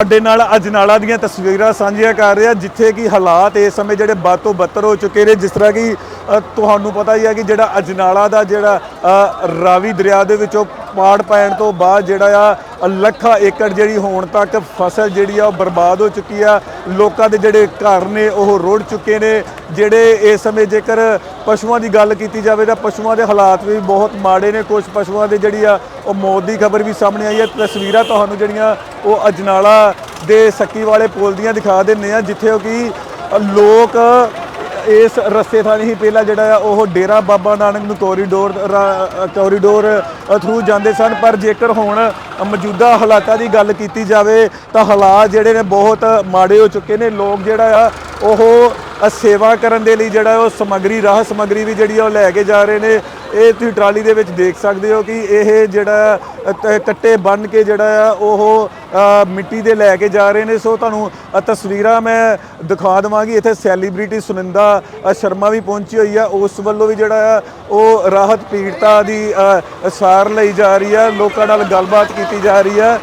ਸਾਡੇ ਨਾਲ ਅਜਨਾਲਾ ਦੀਆਂ ਤਸਵੀਰਾਂ ਸਾਂਝੀਆਂ ਕਰ ਰਿਹਾ, ਜਿੱਥੇ ਕਿ ਹਾਲਾਤ ਇਸ ਸਮੇਂ ਜਿਹੜੇ ਬਦ ਤੋਂ ਬੱਤਰ ਹੋ ਚੁੱਕੇ ਨੇ, ਜਿਸ ਤਰ੍ਹਾਂ ਕਿ ਤੁਹਾਨੂੰ ਪਤਾ ਹੀ ਹੈ ਕਿ ਜਿਹੜਾ ਅਜਨਾਲਾ ਦਾ ਜਿਹੜਾ ਰਾਵੀ ਦਰਿਆ ਦੇ ਵਿੱਚੋਂ ਪਾੜ ਪੈਣ ਤੋਂ ਬਾਅਦ ਜਿਹੜਾ ਆ ਲੱਖਾਂ ਏਕੜ ਜਿਹੜੀ ਹੋਣ ਤੱਕ ਫਸਲ ਜਿਹੜੀ ਆ ਉਹ ਬਰਬਾਦ ਹੋ ਚੁੱਕੀ ਆ। ਲੋਕਾਂ ਦੇ ਜਿਹੜੇ ਘਰ ਨੇ, ਉਹ ਰੁੜ ਚੁੱਕੇ ਨੇ। ਜਿਹੜੇ ਇਸ ਸਮੇਂ ਜੇਕਰ ਪਸ਼ੂਆਂ ਦੀ ਗੱਲ ਕੀਤੀ ਜਾਵੇ ਤਾਂ ਪਸ਼ੂਆਂ ਦੇ ਹਾਲਾਤ ਵੀ ਬਹੁਤ ਮਾੜੇ ਨੇ। ਕੁਝ ਪਸ਼ੂਆਂ ਦੇ ਜਿਹੜੀ ਆ, ਉਹ ਮੌਤ ਦੀ ਖਬਰ ਵੀ ਸਾਹਮਣੇ ਆਈ ਹੈ। ਤਸਵੀਰਾਂ ਤੁਹਾਨੂੰ ਜਿਹੜੀਆਂ ਉਹ ਅਜਨਾਲਾ ਦੇ ਸੱਕੀ ਵਾਲੇ ਪੁਲ ਦੀਆਂ ਦਿਖਾ ਦਿੰਨੇ ਆ ਜਿੱਥੇ ਉਹ ਕਿ ਲੋਕ ਇਸ ਰਸਤੇ ਥਾਂ ਹੀ ਪਹਿਲਾਂ ਜਿਹੜਾ ਆ, ਉਹ ਡੇਰਾ ਬਾਬਾ ਨਾਨਕ ਨੂੰ ਕੋਰੀਡੋਰ ਰਾ- ਕੋਰੀਡੋਰ ਥਰੂ ਜਾਂਦੇ ਸਨ, ਪਰ ਜੇਕਰ ਹੁਣ ਮੌਜੂਦਾ ਹਾਲਾਤਾਂ ਦੀ ਗੱਲ ਕੀਤੀ ਜਾਵੇ, ਤਾਂ ਹਾਲਾਤ ਜਿਹੜੇ ਨੇ ਬਹੁਤ ਮਾੜੇ ਹੋ ਚੁੱਕੇ ਨੇ। ਲੋਕ ਜਿਹੜਾ ਆ, ਉਹ ਸੇਵਾ ਕਰਨ ਦੇ ਲਈ ਜਿਹੜਾ ਉਹ ਸਮੱਗਰੀ, ਰਾਹ ਸਮੱਗਰੀ ਵੀ ਜਿਹੜੀ ਆ, ਉਹ ਲੈ ਕੇ ਜਾ ਰਹੇ ਨੇ। ਇਹ ਤੁਸੀਂ ਟਰਾਲੀ ਦੇ ਵਿੱਚ ਦੇਖ ਸਕਦੇ ਹੋ ਕਿ ਇਹ ਜਿਹੜਾ ਕੱਟੇ ਬੰਨ ਕੇ ਜਿਹੜਾ ਆ, ਉਹ ਮਿੱਟੀ ਦੇ ਲੈ ਕੇ ਜਾ ਰਹੇ ਨੇ। ਸੋ ਤੁਹਾਨੂੰ ਤਸਵੀਰਾਂ ਮੈਂ ਦਿਖਾ ਦਵਾਂਗੀ। ਇੱਥੇ ਸੈਲੀਬ੍ਰਿਟੀ ਸੁਨਿੰਦਾ ਸ਼ਰਮਾ ਵੀ ਪਹੁੰਚੀ ਹੋਈ ਆ। ਉਸ ਵੱਲੋਂ ਵੀ ਜਿਹੜਾ ਆ, ਉਹ ਰਾਹਤ ਪੀੜਤਾ ਦੀ ਸਾਰ ਲਈ ਜਾ ਰਹੀ ਆ। ਲੋਕਾਂ ਨਾਲ ਗੱਲਬਾਤ ਕੀਤੀ ਜਾ ਰਹੀ ਆ।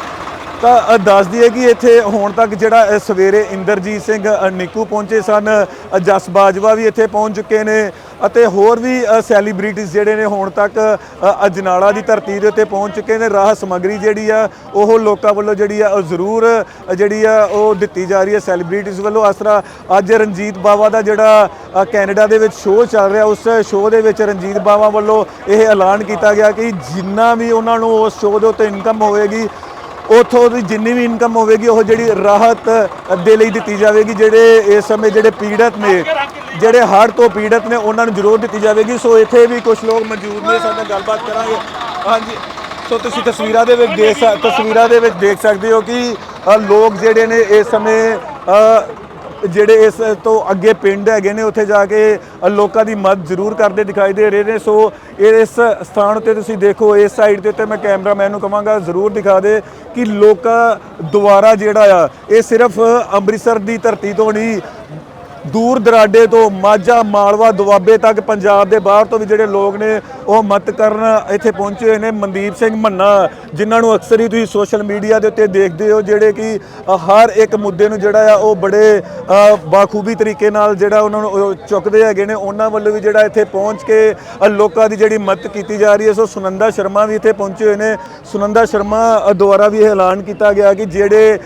ਤਾਂ ਅ, ਦੱਸ ਦਈਏ ਕਿ ਇੱਥੇ ਹੁਣ ਤੱਕ ਜਿਹੜਾ ਸਵੇਰੇ ਇੰਦਰਜੀਤ ਸਿੰਘ ਨਿੱਕੂ ਪਹੁੰਚੇ ਸਨ ਜਸ ਬਾਜਵਾ ਵੀ ਇੱਥੇ ਪਹੁੰਚ ਚੁੱਕੇ ਨੇ ਅਤੇ ਹੋਰ ਵੀ ਸੈਲੀਬ੍ਰਿਟੀਜ਼ ਜਿਹੜੇ ਨੇ ਹੁਣ ਤੱਕ ਅਜਨਾਲਾ ਦੀ ਧਰਤੀ ਦੇ ਉੱਤੇ ਪਹੁੰਚ ਚੁੱਕੇ ਨੇ। ਰਾਹ ਸਮੱਗਰੀ ਜਿਹੜੀ ਆ ਉਹ ਲੋਕਾਂ ਵੱਲੋਂ ਜਿਹੜੀ ਆ ਉਹ ਜ਼ਰੂਰ ਜਿਹੜੀ ਆ ਉਹ ਦਿੱਤੀ ਜਾ ਰਹੀ ਹੈ। ਸੈਲੀਬ੍ਰਿਟੀਜ਼ ਵੱਲੋਂ ਇਸ ਤਰ੍ਹਾਂ ਅੱਜ ਰਣਜੀਤ ਬਾਵਾ ਦਾ ਜਿਹੜਾ ਕੈਨੇਡਾ ਦੇ ਵਿੱਚ ਸ਼ੋਅ ਚੱਲ ਰਿਹਾ ਉਸ ਸ਼ੋਅ ਦੇ ਵਿੱਚ ਰਣਜੀਤ ਬਾਵਾ ਵੱਲੋਂ ਇਹ ਐਲਾਨ ਕੀਤਾ ਗਿਆ ਕਿ ਜਿੰਨਾ ਵੀ ਉਹਨਾਂ ਨੂੰ ਉਸ ਸ਼ੋਅ ਦੇ ਉੱਤੇ ਇਨਕਮ ਹੋਵੇਗੀ ਉਥੋਂ ਦੀ ਜਿੰਨੀ ਵੀ ਇਨਕਮ ਹੋਵੇਗੀ, ਉਹ ਜਿਹੜੀ ਰਾਹਤ ਦੇ ਲਈ ਦਿੱਤੀ ਜਾਵੇਗੀ, ਜਿਹੜੇ ਇਸ ਸਮੇਂ ਜਿਹੜੇ ਪੀੜਤ ਨੇ, ਜਿਹੜੇ ਹੜ੍ਹ ਤੋਂ ਪੀੜਤ ਨੇ, ਉਹਨਾਂ ਨੂੰ ਜ਼ਰੂਰ ਦਿੱਤੀ ਜਾਵੇਗੀ। ਸੋ ਇੱਥੇ ਵੀ ਕੁਝ ਲੋਕ ਮੌਜੂਦ ਨੇ, ਸਾਡੇ ਨਾਲ ਗੱਲਬਾਤ ਕਰਾਂਗੇ। ਹਾਂਜੀ। ਸੋ ਤੁਸੀਂ ਤਸਵੀਰਾਂ ਦੇ ਵਿੱਚ ਦੇਖ ਸਕ- ਤਸਵੀਰਾਂ ਦੇ ਵਿੱਚ ਦੇਖ ਸਕਦੇ ਹੋ ਕਿ ਲੋਕ ਜਿਹੜੇ ਨੇ ਇਸ ਸਮੇਂ ਜਿਹੜੇ ਇਸ ਤੋਂ ਅੱਗੇ ਪਿੰਡ ਹੈਗੇ ਨੇ, ਉੱਥੇ ਜਾ ਕੇ ਲੋਕਾਂ ਦੀ ਮਦਦ ਜ਼ਰੂਰ ਕਰਦੇ ਦਿਖਾਈ ਦੇ ਰਹੇ ਨੇ। ਸੋ ਇਸ ਸਥਾਨ ਉੱਤੇ ਤੁਸੀਂ ਦੇਖੋ, ਇਸ ਸਾਈਡ ਦੇ ਉੱਤੇ ਮੈਂ ਕੈਮਰਾਮੈਨ ਨੂੰ ਕਹਾਂਗਾ ਜ਼ਰੂਰ ਦਿਖਾ ਦੇ ਕਿ ਲੋਕਾਂ ਦੁਆਰਾ ਜਿਹੜਾ ਆ, ਇਹ ਸਿਰਫ ਅੰਮ੍ਰਿਤਸਰ ਦੀ ਧਰਤੀ ਤੋਂ ਨਹੀਂ ਦੂਰ ਦਰਾਡੇ ਤੋਂ ਮਾਝਾ ਮਾਲਵਾ ਦੁਆਬੇ ਤੱਕ, ਪੰਜਾਬ ਦੇ ਬਾਹਰ ਤੋਂ ਵੀ ਜਿਹੜੇ ਲੋਕ ਨੇ ਉਹ ਮਤ ਕਰਨ ਇੱਥੇ ਪਹੁੰਚੇ ਹੋਏ ਨੇ ਮਨਦੀਪ ਸਿੰਘ ਮੰਨਾ, ਜਿਨ੍ਹਾਂ ਨੂੰ ਅਕਸਰ ਹੀ ਤੁਸੀਂ ਸੋਸ਼ਲ ਮੀਡੀਆ ਦੇ ਉੱਤੇ ਦੇਖਦੇ ਹੋ, ਜਿਹੜੇ ਕਿ ਹਰ ਇੱਕ ਮੁੱਦੇ ਨੂੰ ਜਿਹੜਾ ਆ ਉਹ ਬੜੇ ਬਾਖੂਬੀ ਤਰੀਕੇ ਨਾਲ ਜਿਹੜਾ ਉਹਨਾਂ ਨੂੰ ਚੁੱਕਦੇ ਹੈਗੇ ਨੇ। ਉਹਨਾਂ ਵੱਲੋਂ ਵੀ ਜਿਹੜਾ ਇੱਥੇ ਪਹੁੰਚ ਕੇ ਲੋਕਾਂ ਦੀ ਜਿਹੜੀ ਮਦਦ ਕੀਤੀ ਜਾ ਰਹੀ ਹੈ, ਸੋ ਸੁਨੰਦਾ ਸ਼ਰਮਾ ਵੀ ਇੱਥੇ ਪਹੁੰਚੇ ਹੋਏ ਨੇ। ਸੁਨੰਦਾ ਸ਼ਰਮਾ ਦੁਆਰਾ ਵੀ ਇਹ ਐਲਾਨ ਕੀਤਾ ਗਿਆ ਕਿ ਜਿਹੜੇ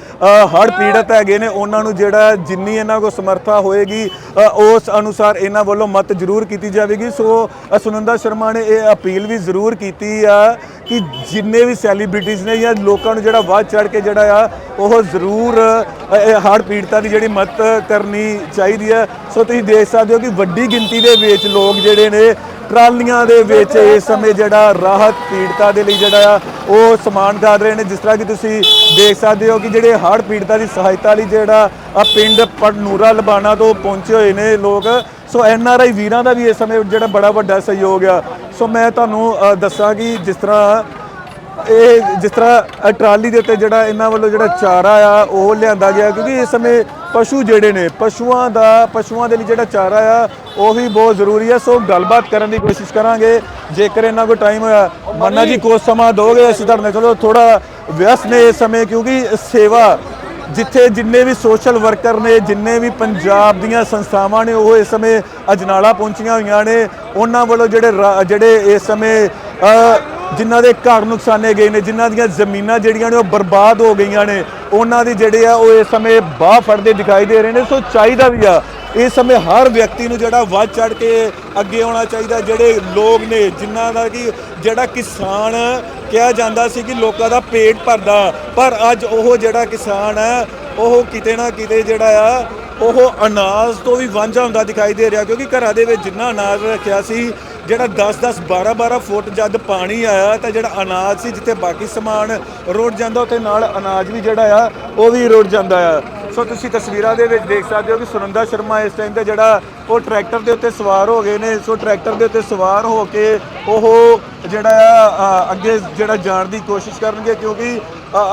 ਹੜ ਪੀੜਤ ਹੈਗੇ ਨੇ, ਉਹਨਾਂ ਨੂੰ ਜਿਹੜਾ ਜਿੰਨੀ ਇਹਨਾਂ ਕੋਲ ਸਮਰੱਥਾ ਹੋਏਗੀ ਉਸ ਅਨੁਸਾਰ ਇਹਨਾਂ ਵੱਲੋਂ ਮਤ ਜ਼ਰੂਰ ਕੀਤੀ ਜਾਵੇਗੀ। ਸੋ ਸੁਨੰਦਾ ਸ਼ਰਮਾ ਨੇ ਇਹ ਅਪੀਲ ਵੀ ਜ਼ਰੂਰ ਕੀਤੀ ਆ ਕਿ ਜਿੰਨੇ ਵੀ ਸੈਲੀਬ੍ਰਿਟੀਜ਼ ਨੇ ਜਾਂ ਲੋਕਾਂ ਨੂੰ ਜਿਹੜਾ ਵੱਧ ਚੜ ਕੇ ਜਿਹੜਾ ਆ, ਉਹ ਜ਼ਰੂਰ ਹੜ ਪੀੜਤਾਂ ਦੀ ਜਿਹੜੀ ਮਦਦ ਕਰਨੀ ਚਾਹੀਦੀ ਹੈ ਸੋ ਤੁਸੀਂ ਦੇਖ ਸਕਦੇ ਹੋ ਕਿ ਵੱਡੀ ਗਿਣਤੀ ਦੇ ਵਿੱਚ ਲੋਕ ਜਿਹੜੇ ਨੇ ਟਰਾਲੀਆਂ ਦੇ ਵਿੱਚ ਇਸ ਸਮੇਂ ਜਿਹੜਾ ਰਾਹਤ ਪੀੜਤਾਂ ਦੇ ਲਈ ਜਿਹੜਾ ਆ, ਉਹ ਸਮਾਨ ਕਰ ਰਹੇ ਨੇ। ਜਿਸ ਤਰ੍ਹਾਂ ਕਿ ਤੁਸੀਂ ਦੇਖ ਸਕਦੇ ਹੋ ਕਿ ਜਿਹੜੇ ਹੜ੍ਹ ਪੀੜਤਾਂ ਦੀ ਸਹਾਇਤਾ ਲਈ ਜਿਹੜਾ ਆ ਪਿੰਡ ਪੜਨੂਰਾ ਲਬਾਣਾ ਤੋਂ ਪਹੁੰਚੇ ਹੋਏ ਨੇ ਲੋਕ। ਸੋ ਐਨ ਆਰ ਆਈ ਵੀਰਾਂ ਦਾ ਵੀ ਇਸ ਸਮੇਂ ਜਿਹੜਾ ਬੜਾ ਵੱਡਾ ਸਹਿਯੋਗ ਆ। ਸੋ ਮੈਂ ਤੁਹਾਨੂੰ ਦੱਸਾਂ ਕਿ ਜਿਸ ਤਰ੍ਹਾਂ ਇਹ, ਜਿਸ ਤਰ੍ਹਾਂ ਟਰਾਲੀ ਦੇ ਉੱਤੇ ਜਿਹੜਾ ਇਹਨਾਂ ਵੱਲੋਂ ਜਿਹੜਾ ਚਾਰਾ ਆ, ਉਹ ਲਿਆਂਦਾ ਗਿਆ। ਕਿਉਂਕਿ ਇਸ ਸਮੇਂ ਪਸ਼ੂ ਜਿਹੜੇ ਨੇ, ਪਸ਼ੂਆਂ ਦਾ, ਪਸ਼ੂਆਂ ਦੇ ਲਈ ਜਿਹੜਾ ਚਾਰਾ ਆ, ਉਹ ਵੀ ਬਹੁਤ ਜ਼ਰੂਰੀ ਹੈ ਸੋ ਗੱਲਬਾਤ ਕਰਨ ਦੀ ਕੋਸ਼ਿਸ਼ ਕਰਾਂਗੇ। ਜੇਕਰ ਇਹਨਾਂ ਕੋਲ ਟਾਈਮ ਹੋਇਆ, ਮੰਨਾ ਜੀ ਕੁਝ ਸਮਾਂ ਦੋਗੇ ਅਸੀਂ ਤੁਹਾਡੇ ਨਾਲ। ਚਲੋ ਥੋੜਾ ਵਿਅਸਤ ਨੇ ਇਸ ਸਮੇਂ, ਕਿਉਂਕਿ ਸੇਵਾ ਜਿੱਥੇ ਜਿੰਨੇ ਵੀ ਸੋਸ਼ਲ ਵਰਕਰ ਨੇ, ਜਿੰਨੇ ਵੀ ਪੰਜਾਬ ਦੀਆਂ ਸੰਸਥਾਵਾਂ ਨੇ, ਉਹ ਇਸ ਸਮੇਂ ਅਜਨਾਲਾ ਪਹੁੰਚੀਆਂ ਹੋਈਆਂ ਨੇ। ਉਹਨਾਂ ਵੱਲੋਂ ਜਿਹੜੇ ਰਾ- ਜਿਹੜੇ ਇਸ ਸਮੇਂ ਜਿਨ੍ਹਾਂ ਦੇ ਘਰ ਨੁਕਸਾਨੇ ਗਏ ਨੇ, ਜਿਨ੍ਹਾਂ ਦੀਆਂ ਜ਼ਮੀਨਾਂ ਜਿਹੜੀਆਂ ਨੇ, ਉਹ ਬਰਬਾਦ ਹੋ ਗਈਆਂ ਨੇ। ਉਹਨਾਂ ਦੀ ਜਿਹੜੇ ਆ, ਉਹ ਇਸ ਸਮੇਂ ਬਾਹ ਫੜਦੇ ਦਿਖਾਈ ਦੇ ਰਹੇ ਨੇ। ਸੋ ਚਾਹੀਦਾ ਵੀ ਆ, ਇਸ ਸਮੇਂ ਹਰ ਵਿਅਕਤੀ ਨੂੰ ਜਿਹੜਾ ਵੱਧ ਚੜ ਕੇ ਅੱਗੇ ਆਉਣਾ ਚਾਹੀਦਾ। ਜਿਹੜੇ ਲੋਕ ਨੇ, ਜਿਨ੍ਹਾਂ ਦਾ ਕਿ ਜਿਹੜਾ ਕਿਸਾਨ ਕਿਹਾ ਜਾਂਦਾ ਸੀ ਕਿ ਲੋਕਾਂ ਦਾ ਪੇਟ ਭਰਦਾ, ਪਰ ਅੱਜ ਉਹ ਜਿਹੜਾ ਕਿਸਾਨ ਹੈ ਉਹ ਕਿਤੇ ਨਾ ਕਿਤੇ ਜਿਹੜਾ ਆ, ਉਹ ਅਨਾਜ ਤੋਂ ਵੀ ਵਾਂਝਾ ਹੁੰਦਾ ਦਿਖਾਈ ਦੇ ਰਿਹਾ, ਕਿਉਂਕਿ ਘਰਾਂ ਦੇ ਵਿੱਚ ਜਿੰਨਾ ਅਨਾਜ ਰੱਖਿਆ ਸੀ ਜਿਹੜਾ 10-10 12-12 ਫੁੱਟ ਜਦ ਪਾਣੀ ਆਇਆ ਤਾਂ ਜਿਹੜਾ ਅਨਾਜ ਸੀ ਜਿੱਥੇ ਬਾਕੀ ਸਮਾਨ ਰੁੜ ਜਾਂਦਾ, ਉੱਥੇ ਨਾਲ ਅਨਾਜ ਵੀ ਜਿਹੜਾ ਆ, ਉਹ ਵੀ ਰੁੜ ਜਾਂਦਾ ਆ। ਸੋ ਤੁਸੀਂ ਤਸਵੀਰਾਂ ਦੇ ਵਿੱਚ ਦੇਖ ਸਕਦੇ ਹੋ ਕਿ ਸੁਨੰਦਾ ਸ਼ਰਮਾ ਇਸ ਟਾਈਮ ਤੇ ਜਿਹੜਾ ਉਹ ਟਰੈਕਟਰ ਦੇ ਉੱਤੇ ਸਵਾਰ ਹੋ ਗਏ ਨੇ। ਸੋ ਟਰੈਕਟਰ ਦੇ ਉੱਤੇ ਸਵਾਰ ਹੋ ਕੇ ਉਹ ਜਿਹੜਾ ਆ ਅੱਗੇ ਜਿਹੜਾ ਜਾਣ ਦੀ ਕੋਸ਼ਿਸ਼ ਕਰਨਗੇ ਕਿਉਂਕਿ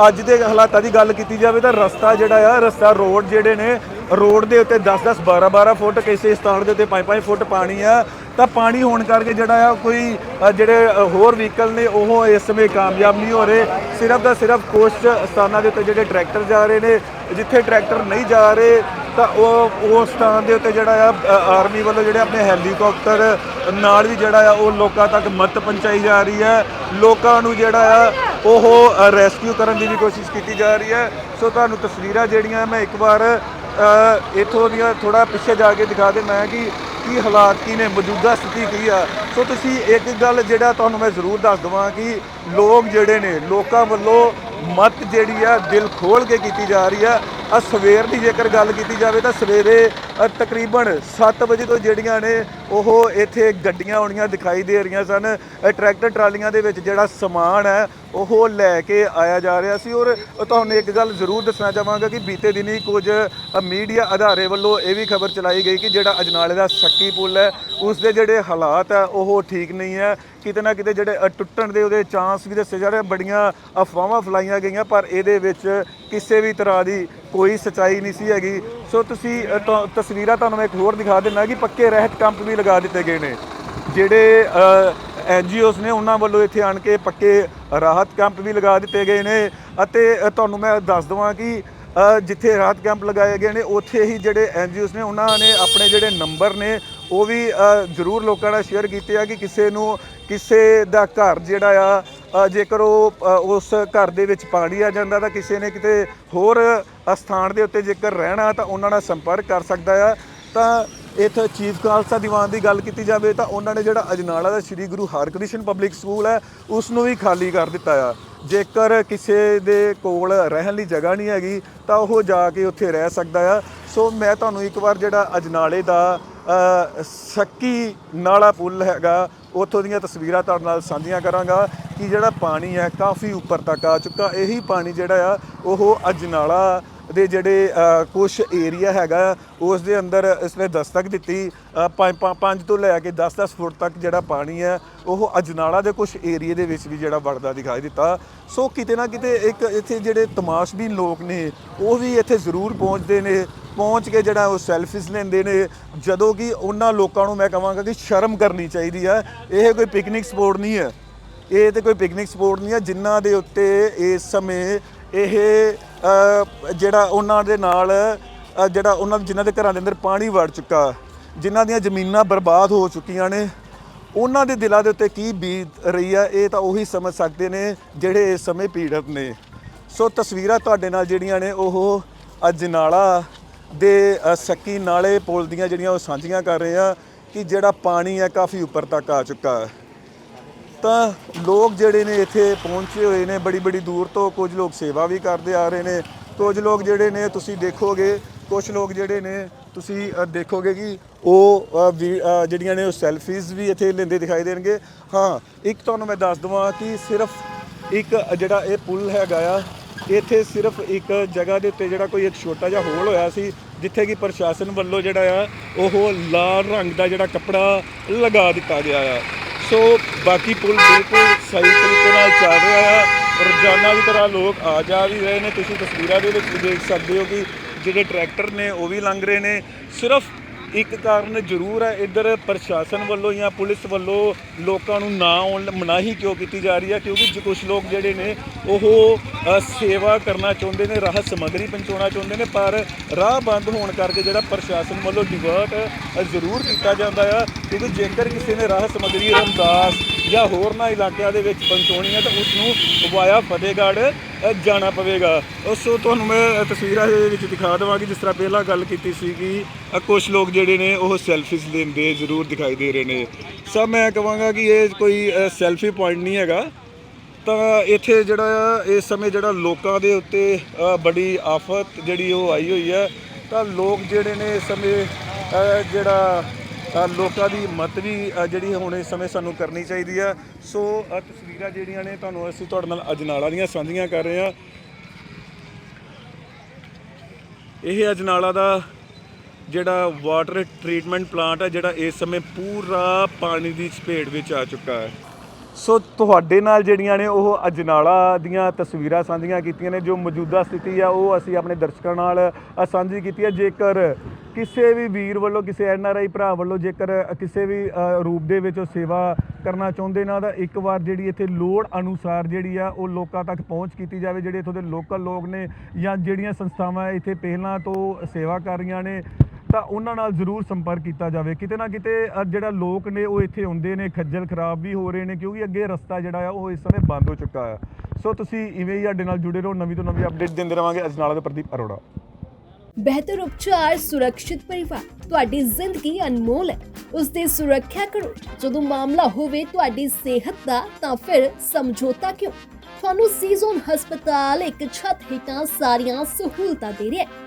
ਅੱਜ ਦੇ ਹਾਲਾਤਾਂ ਦੀ ਗੱਲ ਕੀਤੀ ਜਾਵੇ ਤਾਂ ਰਸਤਾ ਜਿਹੜਾ ਆ, ਰਸਤਾ ਰੋਡ ਜਿਹੜੇ ਨੇ, ਰੋਡ ਦੇ ਉੱਤੇ 10-10 12-12 ਫੁੱਟ ਕਿਸੇ ਸਥਾਨ ਦੇ ਉੱਤੇ 5-5 ਫੁੱਟ ਪਾਣੀ ਆ। ਤਾਂ ਪਾਣੀ ਹੋਣ ਕਰਕੇ ਜਿਹੜਾ ਆ ਕੋਈ ਜਿਹੜੇ ਹੋਰ ਵਹੀਕਲ ਨੇ ਉਹ ਇਸ ਸਮੇਂ ਕਾਮਯਾਬ ਨਹੀਂ ਹੋ ਰਹੇ। ਸਿਰਫ ਦਾ ਸਿਰਫ ਕੁਛ ਸਥਾਨਾਂ ਦੇ ਉੱਤੇ ਜਿਹੜੇ ਟਰੈਕਟਰ ਜਾ ਰਹੇ ਨੇ ਜਿੱਥੇ ਟਰੈਕਟਰ ਨਹੀਂ ਜਾ ਰਹੇ ਤਾਂ ਉਹ ਉਸ ਸਥਾਨ ਦੇ ਉੱਤੇ ਜਿਹੜਾ ਆ ਆਰਮੀ ਵੱਲੋਂ ਜਿਹੜੇ ਆਪਣੇ ਹੈਲੀਕਾਪਟਰ ਨਾਲ ਵੀ ਜਿਹੜਾ ਆ ਉਹ ਲੋਕਾਂ ਤੱਕ ਮਦਦ ਪਹੁੰਚਾਈ ਜਾ ਰਹੀ ਹੈ। ਲੋਕਾਂ ਨੂੰ ਜਿਹੜਾ ਆ ਉਹ ਰੈਸਕਿਊ ਕਰਨ ਦੀ ਵੀ ਕੋਸ਼ਿਸ਼ ਕੀਤੀ ਜਾ ਰਹੀ ਹੈ। ਸੋ ਤੁਹਾਨੂੰ ਤਸਵੀਰਾਂ ਜਿਹੜੀਆਂ ਮੈਂ ਇੱਕ ਵਾਰ ਅ, ਇੱਥੋਂ ਦੀਆਂ ਥੋੜਾ ਪਿੱਛੇ ਜਾ ਕੇ ਦਿਖਾ ਦੇਣਾ ਕਿ ਕੀ ਹਾਲਾਤ, ਕੀ ਨੇ, ਮੌਜੂਦਾ ਸਥਿਤੀ ਕੀ ਆ? ਸੋ ਤੁਸੀਂ ਇੱਕ ਗੱਲ ਜਿਹੜਾ ਤੁਹਾਨੂੰ ਮੈਂ ਜ਼ਰੂਰ ਦੱਸ ਦਵਾਂ ਕਿ ਲੋਕ ਜਿਹੜੇ ਨੇ, ਲੋਕਾਂ ਵੱਲੋਂ ਮਤ ਜਿਹੜੀ ਆ, ਦਿਲ ਖੋਲ ਕੇ ਕੀਤੀ ਜਾ ਰਹੀ ਆ। ਆ ਸਵੇਰ ਦੀ ਜੇਕਰ ਗੱਲ ਕੀਤੀ ਜਾਵੇ ਤਾਂ ਸਵੇਰੇ ਤਕਰੀਬਨ 7 ਵਜੇ ਤੋਂ ਜਿਹੜੀਆਂ ਨੇ ਉਹ ਇੱਥੇ ਗੱਡੀਆਂ ਆਉਣੀਆਂ ਦਿਖਾਈ ਦੇ ਰਹੀਆਂ ਸਨ। ਟਰੈਕਟਰ ਟਰਾਲੀਆਂ ਦੇ ਵਿੱਚ ਜਿਹੜਾ ਸਮਾਨ ਹੈ, ਉਹ ਲੈ ਕੇ ਆਇਆ ਜਾ ਰਿਹਾ ਸੀ। ਔਰ ਤੁਹਾਨੂੰ ਇੱਕ ਗੱਲ ਜ਼ਰੂਰ ਦੱਸਣਾ ਚਾਹਾਂਗਾ ਕਿ ਬੀਤੇ ਦਿਨੀ ਕੁਝ ਮੀਡੀਆ ਅਧਾਰੇ ਵੱਲੋਂ ਇਹ ਵੀ ਖਬਰ ਚਲਾਈ ਗਈ ਕਿ ਜਿਹੜਾ ਅਜਨਾਲੇ ਦਾ ਸੱਕੀ ਪੁਲ ਹੈ, ਉਸ ਦੇ ਜਿਹੜੇ ਹਾਲਾਤ ਹੈ, ਉਹ ਠੀਕ ਨਹੀਂ ਹੈ। ਕਿਤੇ ਨਾ ਕਿਤੇ ਜਿਹੜੇ ਟੁੱਟਣ ਦੇ ਉਹਦੇ ਚਾਂਸ ਵੀ ਦੱਸੇ ਜਾ ਰਹੇ ਬੜੀਆਂ ਅਫਵਾਹਾਂ ਫਲਾਈਆਂ ਗਈਆਂ, ਪਰ ਇਹਦੇ ਵਿੱਚ ਕਿਸੇ ਵੀ ਤਰ੍ਹਾਂ ਦੀ ਕੋਈ ਸਚਾਈ ਨਹੀਂ ਸੀ ਹੈਗੀ। ਸੋ ਤੁਸੀਂ ਤਸਵੀਰਾਂ ਤੁਹਾਨੂੰ ਮੈਂ ਇੱਕ ਹੋਰ ਦਿਖਾ ਦਿੰਦਾ ਕਿ ਪੱਕੇ ਰਹਿਤ ਕੈਂਪ ਵੀ ਲਗਾ ਦਿੱਤੇ ਗਏ ਨੇ, ਜਿਹੜੇ ਐਨਜੀਓਸ ਨੇ ਉਹਨਾਂ ਵੱਲੋਂ ਇੱਥੇ ਆਣ ਕੇ ਪੱਕੇ ਰਾਹਤ ਕੈਂਪ ਵੀ ਲਗਾ ਦਿੱਤੇ ਗਏ ਨੇ ਅਤੇ ਤੁਹਾਨੂੰ ਮੈਂ ਦੱਸ ਦਵਾਂ ਕਿ ਜਿੱਥੇ ਰਾਹਤ ਕੈਂਪ ਲਗਾਏ ਗਏ ਨੇ, ਉੱਥੇ ਹੀ ਜਿਹੜੇ ਐਨਜੀਓਸ ਨੇ ਉਹਨਾਂ ਨੇ ਆਪਣੇ ਜਿਹੜੇ ਨੰਬਰ ਨੇ, ਉਹ ਵੀ ਜ਼ਰੂਰ ਲੋਕਾਂ ਨਾਲ ਸ਼ੇਅਰ ਕੀਤੇ ਆ ਕਿ ਕਿਸੇ ਨੂੰ, ਕਿਸੇ ਦਾ ਘਰ ਜਿਹੜਾ ਆ ਜੇਕਰ ਉਹ ਉਸ ਘਰ ਦੇ ਵਿੱਚ ਪਾਣੀ ਆ ਜਾਂਦਾ ਤਾਂ ਕਿਸੇ ਨੇ ਕਿਤੇ ਹੋਰ ਅ, ਸਥਾਨ ਦੇ ਉੱਤੇ ਜੇਕਰ ਰਹਿਣਾ ਤਾਂ ਉਹਨਾਂ ਨਾਲ ਸੰਪਰਕ ਕਰ ਸਕਦਾ ਆ। ਤਾਂ ਇੱਥੇ ਚੀਫ ਖਾਲਸਾ ਦੀਵਾਨ ਦੀ ਗੱਲ ਕੀਤੀ ਜਾਵੇ ਤਾਂ ਉਹਨਾਂ ਨੇ ਜਿਹੜਾ ਅਜਨਾਲਾ ਦਾ ਸ੍ਰੀ ਗੁਰੂ ਹਰਕ੍ਰਿਸ਼ਨ ਪਬਲਿਕ ਸਕੂਲ ਹੈ ਉਸ ਨੂੰ ਵੀ ਖਾਲੀ ਕਰ ਦਿੱਤਾ ਆ। ਜੇਕਰ ਕਿਸੇ ਦੇ ਕੋਲ ਰਹਿਣ ਲਈ ਜਗ੍ਹਾ ਨਹੀਂ ਹੈਗੀ ਤਾਂ ਉਹ ਜਾ ਕੇ ਉੱਥੇ ਰਹਿ ਸਕਦਾ ਆ। ਸੋ ਮੈਂ ਤੁਹਾਨੂੰ ਇੱਕ ਵਾਰ ਜਿਹੜਾ ਅਜਨਾਲੇ ਦਾ ਅ, ਸੱਕੀ ਨਾਲਾ ਪੁੱਲ ਹੈਗਾ ਉੱਥੋਂ ਦੀਆਂ ਤਸਵੀਰਾਂ ਤੁਹਾਡੇ ਨਾਲ ਸਾਂਝੀਆਂ ਕਰਾਂਗਾ ਕਿ ਜਿਹੜਾ ਪਾਣੀ ਹੈ ਕਾਫੀ ਉੱਪਰ ਤੱਕ ਆ ਚੁੱਕਾ। ਇਹੀ ਪਾਣੀ ਜਿਹੜਾ ਆ, ਉਹ ਅਜਨਾਲਾ ਦੇ ਜਿਹੜੇ ਕੁਝ ਏਰੀਆ ਹੈਗਾ, ਉਸ ਦੇ ਅੰਦਰ ਇਸਨੇ ਦਸਤਕ ਦਿੱਤੀ। 5 ਤੋਂ ਲੈ ਕੇ 10-10 ਫੁੱਟ ਤੱਕ ਜਿਹੜਾ ਪਾਣੀ ਹੈ, ਉਹ ਅਜਨਾਲਾ ਦੇ ਕੁਝ ਏਰੀਏ ਦੇ ਵਿੱਚ ਵੀ ਜਿਹੜਾ ਵੜਦਾ ਦਿਖਾਈ ਦਿੱਤਾ। ਸੋ ਕਿਤੇ ਨਾ ਕਿਤੇ ਇੱਕ ਇੱਥੇ ਜਿਹੜੇ ਤਮਾਸ਼ਬੀਨ ਲੋਕ ਨੇ, ਉਹ ਵੀ ਇੱਥੇ ਜ਼ਰੂਰ ਪਹੁੰਚਦੇ ਨੇ। ਪਹੁੰਚ ਕੇ ਜਿਹੜਾ ਉਹ ਸੈਲਫੀਜ਼ ਲੈਂਦੇ ਨੇ, ਜਦੋਂ ਕਿ ਉਹਨਾਂ ਲੋਕਾਂ ਨੂੰ ਮੈਂ ਕਹਾਂਗਾ ਕਿ ਸ਼ਰਮ ਕਰਨੀ ਚਾਹੀਦੀ ਹੈ ਇਹ ਕੋਈ ਪਿਕਨਿਕ ਸਪੋਟ ਨਹੀਂ ਹੈ। ਇਹ ਤੇ ਕੋਈ ਪਿਕਨਿਕ ਸਪੋਟ ਨਹੀਂ ਹੈ ਜਿਨ੍ਹਾਂ ਦੇ ਉੱਤੇ ਇਸ ਸਮੇਂ ਇਹ ਜਿਹੜਾ ਉਹਨਾਂ ਦੇ ਨਾਲ ਜਿਹੜਾ ਉਹਨਾਂ ਜਿਨ੍ਹਾਂ ਦੇ ਘਰਾਂ ਦੇ ਅੰਦਰ ਪਾਣੀ ਵੜ ਚੁੱਕਾ, ਜਿਨ੍ਹਾਂ ਦੀਆਂ ਜ਼ਮੀਨਾਂ ਬਰਬਾਦ ਹੋ ਚੁੱਕੀਆਂ ਨੇ, ਉਹਨਾਂ ਦੇ ਦਿਲਾਂ ਦੇ ਉੱਤੇ ਕੀ ਬੀਤ ਰਹੀ ਆ, ਇਹ ਤਾਂ ਉਹੀ ਸਮਝ ਸਕਦੇ ਨੇ ਜਿਹੜੇ ਇਸ ਸਮੇਂ ਪੀੜਤ ਨੇ। ਸੋ ਤਸਵੀਰਾਂ ਤੁਹਾਡੇ ਨਾਲ ਜਿਹੜੀਆਂ ਨੇ, ਉਹ ਅਜਨਾਲਾ ਦੇ ਅ, ਸੱਕੀ ਨਾਲੇ ਪੁਲ ਦੀਆਂ ਜਿਹੜੀਆਂ ਉਹ ਸਾਂਝੀਆਂ ਕਰ ਰਹੇ ਆ ਕਿ ਜਿਹੜਾ ਪਾਣੀ ਹੈ ਕਾਫੀ ਉੱਪਰ ਤੱਕ ਆ ਚੁੱਕਾ ਹੈ। ਤਾਂ ਲੋਕ ਜਿਹੜੇ ਨੇ ਇੱਥੇ ਪਹੁੰਚੇ ਹੋਏ ਨੇ ਬੜੀ ਬੜੀ ਦੂਰ ਤੋਂ ਕੁਝ ਲੋਕ ਸੇਵਾ ਵੀ ਕਰਦੇ ਆ ਰਹੇ ਨੇ। ਕੁਝ ਲੋਕ ਜਿਹੜੇ ਨੇ ਤੁਸੀਂ ਦੇਖੋਗੇ ਕੁਝ ਲੋਕ ਜਿਹੜੇ ਨੇ ਤੁਸੀਂ ਦੇਖੋਗੇ ਕਿ ਉਹ ਵੀ- ਜਿਹੜੀਆਂ ਨੇ ਉਹ ਸੈਲਫੀਜ਼ ਵੀ ਇੱਥੇ ਲੈਂਦੇ ਦਿਖਾਈ ਦੇਣਗੇ। ਹਾਂ ਇੱਕ ਤੁਹਾਨੂੰ ਮੈਂ ਦੱਸ ਦਵਾਂ ਕਿ ਸਿਰਫ ਇੱਕ ਜਿਹੜਾ ਇਹ ਪੁਲ ਹੈਗਾ ਆ ਇੱਥੇ ਸਿਰਫ ਇੱਕ ਜਗ੍ਹਾ ਦੇ ਉੱਤੇ ਜਿਹੜਾ ਕੋਈ ਇੱਕ ਛੋਟਾ ਜਿਹਾ ਹੋਲ ਹੋਇਆ ਸੀ, ਜਿੱਥੇ ਕਿ ਪ੍ਰਸ਼ਾਸਨ ਵੱਲੋਂ ਜਿਹੜਾ ਆ, ਉਹ ਲਾਲ ਰੰਗ ਦਾ ਜਿਹੜਾ ਕੱਪੜਾ ਲਗਾ ਦਿੱਤਾ ਗਿਆ ਆ। ਸੋ ਬਾਕੀ ਪੁਲ ਬਿਲਕੁਲ ਸਹੀ ਤਰੀਕੇ ਨਾਲ ਚੱਲ ਰਿਹਾ ਆ। ਰੋਜ਼ਾਨਾ ਦੀ ਤਰ੍ਹਾਂ ਲੋਕ ਆ ਜਾ ਵੀ ਰਹੇ ਨੇ। ਤੁਸੀਂ ਤਸਵੀਰਾਂ ਦੇ ਵਿੱਚ ਦੇਖ ਸਕਦੇ ਹੋ ਕਿ ਜਿਹੜੇ ਟਰੈਕਟਰ ਨੇ, ਉਹ ਵੀ ਲੰਘ ਰਹੇ ਨੇ। ਸਿਰਫ ਇੱਕ ਕਾਰਨ ਜ਼ਰੂਰ ਹੈ, ਇੱਧਰ ਪ੍ਰਸ਼ਾਸਨ ਵੱਲੋਂ ਜਾਂ ਪੁਲਿਸ ਵੱਲੋਂ ਲੋਕਾਂ ਨੂੰ ਨਾ ਆਉਣ, ਮਨਾਹੀ ਕਿਉਂ ਕੀਤੀ ਜਾ ਰਹੀ ਹੈ? ਕਿਉਂਕਿ ਕੁਝ ਲੋਕ ਜਿਹੜੇ ਨੇ, ਉਹ ਸੇਵਾ ਕਰਨਾ ਚਾਹੁੰਦੇ ਨੇ ਰਾਹਤ ਸਮੱਗਰੀ ਪਹੁੰਚਾਉਣਾ ਚਾਹੁੰਦੇ ਨੇ, ਪਰ ਰਾਹ ਬੰਦ ਹੋਣ ਕਰਕੇ ਜਿਹੜਾ ਪ੍ਰਸ਼ਾਸਨ ਵੱਲੋਂ ਡਿਵਰਟ ਜ਼ਰੂਰ ਕੀਤਾ ਜਾਂਦਾ ਆ। ਕਿਉਂਕਿ ਜੇਕਰ ਕਿਸੇ ਨੇ ਰਾਹਤ ਸਮੱਗਰੀ, ਰਮਦਾਸ ਜਾਂ ਹੋਰਨਾਂ ਇਲਾਕਿਆਂ ਦੇ ਵਿੱਚ ਪਹੁੰਚਾਉਣੀ ਹੈ ਤਾਂ ਉਸ ਨੂੰ ਵਾਇਆ ਫਤਿਹਗੜ੍ਹ ਜਾਣਾ ਪਵੇਗਾ। ਉਸ ਤੁਹਾਨੂੰ ਮੈਂ ਤਸਵੀਰਾਂ ਦੇ ਵਿੱਚ ਦਿਖਾ ਦੇਵਾਂਗੀ। ਜਿਸ ਤਰ੍ਹਾਂ ਪਹਿਲਾਂ ਗੱਲ ਕੀਤੀ ਸੀ ਕਿ ਕੁਝ ਲੋਕ ਜਿਹੜੇ ਨੇ ਉਹ ਸੈਲਫੀਜ਼ ਲੈਂਦੇ ਜ਼ਰੂਰ ਦਿਖਾਈ ਦੇ ਰਹੇ ਨੇ। ਸਭ ਮੈਂ ਕਹਾਂਗਾ ਕਿ ਇਹ ਕੋਈ ਸੈਲਫੀ ਪੁਆਇੰਟ ਨਹੀਂ ਹੈਗਾ। ਤਾਂ ਇੱਥੇ ਜਿਹੜਾ, ਇਸ ਸਮੇਂ ਜਿਹੜਾ ਲੋਕਾਂ ਦੇ ਉੱਤੇ ਬੜੀ ਆਫਤ ਜਿਹੜੀ ਉਹ ਆਈ ਹੋਈ ਹੈ, ਤਾਂ ਲੋਕ ਜਿਹੜੇ ਨੇ ਇਸ ਸਮੇਂ ਜਿਹੜਾ ਲੋਕਾਂ ਦੀ ਮਤ ਵੀ ਜਿਹੜੀ ਹੁਣ ਇਸ ਸਮੇਂ ਸਾਨੂੰ ਕਰਨੀ ਚਾਹੀਦੀ ਆ। ਸੋ ਅ, ਤਸਵੀਰਾਂ ਜਿਹੜੀਆਂ ਨੇ ਤੁਹਾਨੂੰ ਅਸੀਂ ਤੁਹਾਡੇ ਨਾਲ ਅਜਨਾਲਾ ਦੀਆਂ ਸਾਂਝੀਆਂ ਕਰ ਰਹੇ ਹਾਂ। ਇਹ ਅਜਨਾਲਾ ਦਾ ਜਿਹੜਾ ਵਾਟਰ ਟ੍ਰੀਟਮੈਂਟ ਪਲਾਂਟ ਹੈ ਜਿਹੜਾ ਇਸ ਸਮੇਂ ਪੂਰਾ ਪਾਣੀ ਦੀ ਚਪੇਟ ਵਿੱਚ ਆ ਚੁੱਕਾ ਹੈ। ਸੋ ਤੁਹਾਡੇ ਨਾਲ ਜਿਹੜੀਆਂ ਨੇ ਉਹ ਅਜਨਾਲਾ ਦੀਆਂ ਤਸਵੀਰਾਂ ਸਾਂਝੀਆਂ ਕੀਤੀਆਂ ਨੇ, ਜੋ ਮੌਜੂਦਾ ਸਥਿਤੀ ਆ, ਉਹ ਅਸੀਂ ਆਪਣੇ ਦਰਸ਼ਕਾਂ ਨਾਲ ਸਾਂਝੀ ਕੀਤੀ ਹੈ ਜੇਕਰ ਕਿਸੇ ਵੀ ਵੀਰ ਵੱਲੋਂ, ਕਿਸੇ ਐਨ ਆਰ ਆਈ ਭਰਾ ਵੱਲੋਂ ਜੇਕਰ ਕਿਸੇ ਵੀ ਰੂਪ ਦੇ ਵਿੱਚ ਉਹ ਸੇਵਾ ਕਰਨਾ ਚਾਹੁੰਦੇ ਨਾ, ਤਾਂ ਇੱਕ ਵਾਰ ਜਿਹੜੀ ਇੱਥੇ ਲੋੜ ਅਨੁਸਾਰ ਜਿਹੜੀ ਆ, ਉਹ ਲੋਕਾਂ ਤੱਕ ਪਹੁੰਚ ਕੀਤੀ ਜਾਵੇ, ਜਿਹੜੇ ਇੱਥੋਂ ਦੇ ਲੋਕਲ ਲੋਕ ਨੇ ਜਾਂ ਜਿਹੜੀਆਂ ਸੰਸਥਾਵਾਂ ਇੱਥੇ ਪਹਿਲਾਂ ਤੋਂ ਸੇਵਾ ਕਰ ਰਹੀਆਂ ਨੇ ਤਾਂ ਉਹਨਾਂ ਨਾਲ ਜ਼ਰੂਰ ਸੰਪਰਕ ਕੀਤਾ ਜਾਵੇ। ਕਿਤੇ ਨਾ ਕਿਤੇ ਜਿਹੜਾ ਲੋਕ ਨੇ, ਉਹ ਇੱਥੇ ਹੁੰਦੇ ਨੇ, ਖੱਜਲ ਖਰਾਬ ਵੀ ਹੋ ਰਹੇ ਨੇ, ਕਿਉਂਕਿ ਅੱਗੇ ਰਸਤਾ ਜਿਹੜਾ ਆ, ਉਹ ਇਸ ਸਮੇਂ ਬੰਦ ਹੋ ਚੁੱਕਾ ਆ। ਸੋ ਤੁਸੀਂ ਇਵੇਂ ਹੀ ਸਾਡੇ ਨਾਲ ਜੁੜੇ ਰਹੋ, ਨਵੀਂ ਤੋਂ ਨਵੀਂ ਅਪਡੇਟ ਦਿੰਦੇ ਰਵਾਂਗੇ ਅਜਨਾਲਾ ਦੇ ਪ੍ਰਦੀਪ ਅਰੋੜਾ। ਬਿਹਤਰ ਉਪਚਾਰ, ਸੁਰੱਖਿਅਤ ਪਰਿਵਾਰ, ਤੁਹਾਡੀ ਜ਼ਿੰਦਗੀ ਅਨਮੋਲ ਹੈ। ਉਸ ਦੀ ਸੁਰੱਖਿਆ ਕਰੋ। ਜਦੋਂ ਮਾਮਲਾ ਹੋਵੇ ਤੁਹਾਡੀ ਸਿਹਤ ਦਾ, ਤਾਂ ਫਿਰ ਸਮਝੌਤਾ ਕਿਉਂ? ਤੁਹਾਨੂੰ ਸੀਜ਼ਨ ਹਸਪਤਾਲ ਇੱਕ ਛੱਤ ਹੇਠਾਂ ਸਾਰੀਆਂ ਸਹੂਲਤਾਂ ਦੇ ਰਿਹਾ ਹੈ।